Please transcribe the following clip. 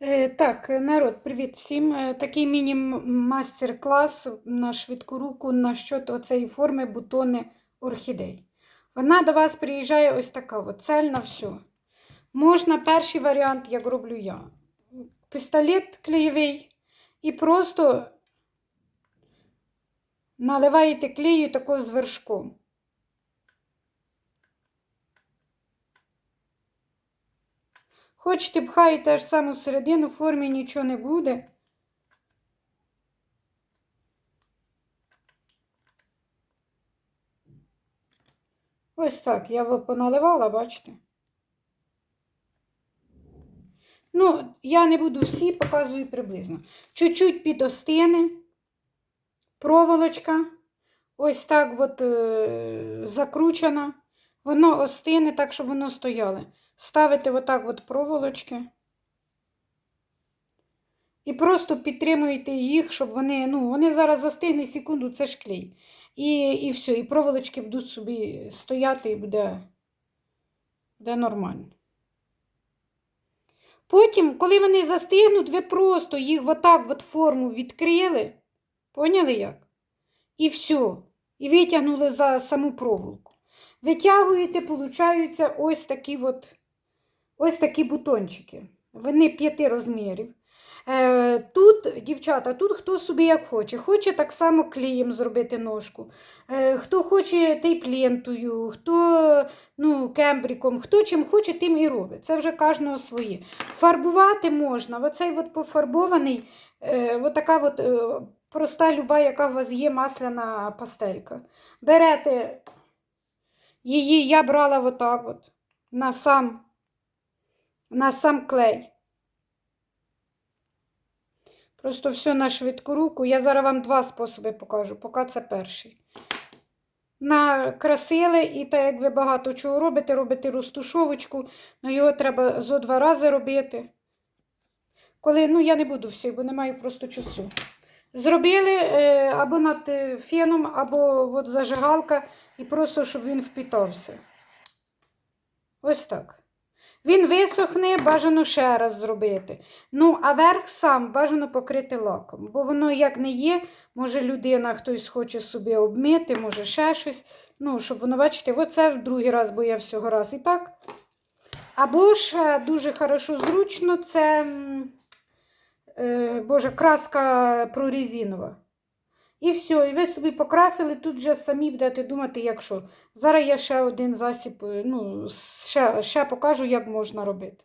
Е, Так, народ, привіт всім. Е, Такий міні-мастер-клас на швидку руку на щодо оцеї форми бутони орхідей. Вона до вас приїжджає ось така от, цельна все. Можна перший варіант, як роблю я. Пістолет клеєвий і просто наливаєте клею тако з вершком. Хочете пхаєте аж саму середину, в формі нічого не буде. Ось так, я поналивала, бачите? Ну, я не буду всі, показую приблизно. Чуть-чуть підостине, проволочка, ось так от е, закручена. Воно остине так, щоб воно стояло. Ставите отак от проволочки. І просто підтримуєте їх, щоб вони, ну, вони зараз застигне секунду, це ж клей. І, і все, і проволочки будуть собі стояти і буде, буде нормально. Потім, коли вони застигнуть, ви просто їх отак от форму відкрили. Поняли як? І все. І витягнули за саму проволоку. Витягуєте, получаються ось такі от, ось такі бутончики. Вони п'яти розмірів. Е, Тут, дівчата, тут хто собі як хоче. Хоче так само клеєм зробити ножку. Е, Хто хоче тейплентою, хто ну, кембриком, хто чим хоче, тим і робить. Це вже кожного своє. Фарбувати можна. Оцей от пофарбований, е, от от, проста люба, яка у вас є масляна пастелька. Берете її, я брала отак от, на сам, на сам клей. Просто все на швидку руку. Я зараз вам два способи покажу, поки це перший. Накрасили, і так як ви багато чого робите, робите розтушовочку, але його треба зо два рази робити. Коли, ну я не буду всіх, бо не маю просто часу. Зробили е, або над е, феном, або от зажигалка, і просто щоб він впітався. Ось так. Він висохне, бажано ще раз зробити. Ну, а верх сам бажано покрити лаком. Бо воно як не є, може людина хтось хоче собі обмити, може ще щось. Ну, щоб воно, бачите, оце в другий раз, бо я всього раз і так. Або ж дуже хорошо зручно, це е, Боже, краска прорезинова. І все, і ви собі покрасили, тут вже самі будете думати, як що. Зараз я ще один засіб, е, ну, ще, ще покажу, як можна робити.